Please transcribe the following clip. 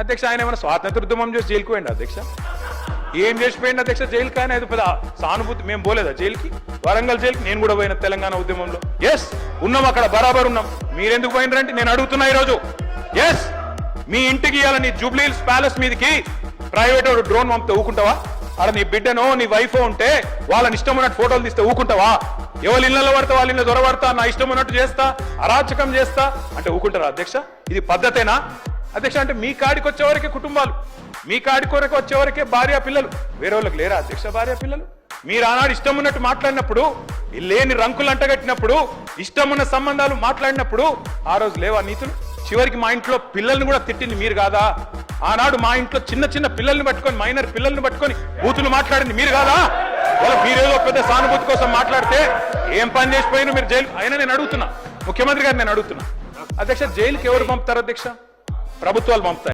అధ్యక్ష ఆయన ఏమైనా స్వాతంత్ర ఉద్యమం చేసి జైలుకు పోయింది అధ్యక్ష? ఏం చేసిపోయింది అధ్యక్ష జైలుకి? ఆయన పెద్ద సానుభూతి మేము పోలేదా జైలుకి? వరంగల్ జైలుకి? నేను కూడా పోయిన తెలంగాణ ఉద్యమంలో. ఎస్ ఉన్నాం అక్కడ బరాబర్ ఉన్నాం. మీరెందుకు పోయినరంటే నేను అడుగుతున్నా ఈరోజు. ఎస్ మీ ఇంటికి ఇవ్వాలని జూబ్లీహిల్స్ ప్యాలెస్ మీదకి ప్రైవేట్ డ్రోన్ పంపితే ఊకుంటావా? అక్కడ నీ బిడ్డనో నీ వైఫ్ ఉంటే వాళ్ళని ఇష్టం ఉన్నట్టు ఫోటోలు తీస్తే ఊకుంటావా? ఎవరి ఇళ్ళలో పడతా వాళ్ళ ఇళ్ళ దొరబడతా? నా ఇష్టం ఉన్నట్టు చేస్తా అరాచకం చేస్తా? అంటే ఊకుంటారా అధ్యక్ష? ఇది పద్ధతేనా? అధ్యక్ష అంటే మీ కాడికి వచ్చేవరకే కుటుంబాలు. మీ కాడి వరకు వచ్చేవరకే భార్య పిల్లలు. వేరే వాళ్ళకి లేరా అధ్యక్ష భార్య పిల్లలు? మీరు ఆనాడు ఇష్టం ఉన్నట్టు మాట్లాడినప్పుడు లేని రంకులు అంటగట్టినప్పుడు ఇష్టం ఉన్న సంబంధాలు మాట్లాడినప్పుడు ఆ రోజు లేవా నీతులు? చివరికి మా ఇంట్లో పిల్లల్ని కూడా తిట్టింది మీరు కాదా? ఆనాడు మా ఇంట్లో చిన్న చిన్న పిల్లల్ని పట్టుకొని మైనర్ పిల్లల్ని పట్టుకొని బూతులు మాట్లాడింది మీరు కాదా? వాళ్ళ మీరేదో పెద్ద సానుభూతి కోసం మాట్లాడితే ఏం పని చేసిపోయినా మీరు జైలు? అయినా నేను అడుగుతున్నా. ముఖ్యమంత్రి గారు నేను అడుగుతున్నా. అధ్యక్ష జైలుకి ఎవరు పంపుతారు అధ్యక్ష? ప్రభుత్వాలు పంపుతాయి.